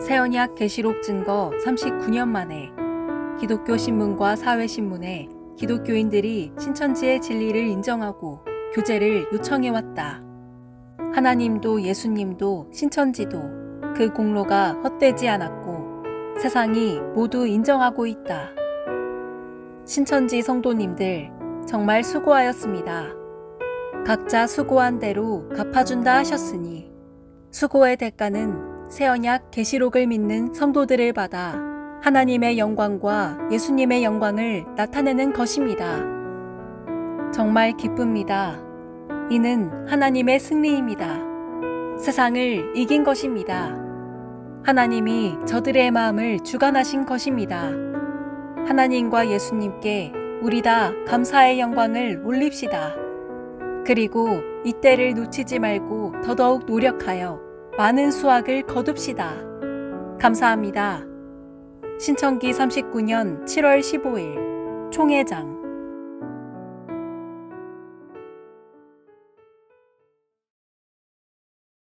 새언약 계시록 증거 39년 만에 기독교 신문과 사회 신문에 기독교인들이 신천지의 진리를 인정하고 교제를 요청해 왔다. 하나님도 예수님도 신천지도 그 공로가 헛되지 않았고 세상이 모두 인정하고 있다. 신천지 성도님들 정말 수고하였습니다. 각자 수고한 대로 갚아준다 하셨으니 수고의 대가는 새 언약 계시록을 믿는 성도들을 받아 하나님의 영광과 예수님의 영광을 나타내는 것입니다. 정말 기쁩니다. 이는 하나님의 승리입니다. 세상을 이긴 것입니다. 하나님이 저들의 마음을 주관하신 것입니다. 하나님과 예수님께 우리 다 감사의 영광을 올립시다. 그리고 이때를 놓치지 말고 더더욱 노력하여 많은 수확을 거둡시다. 감사합니다. 신청기 39년 7월 15일 총회장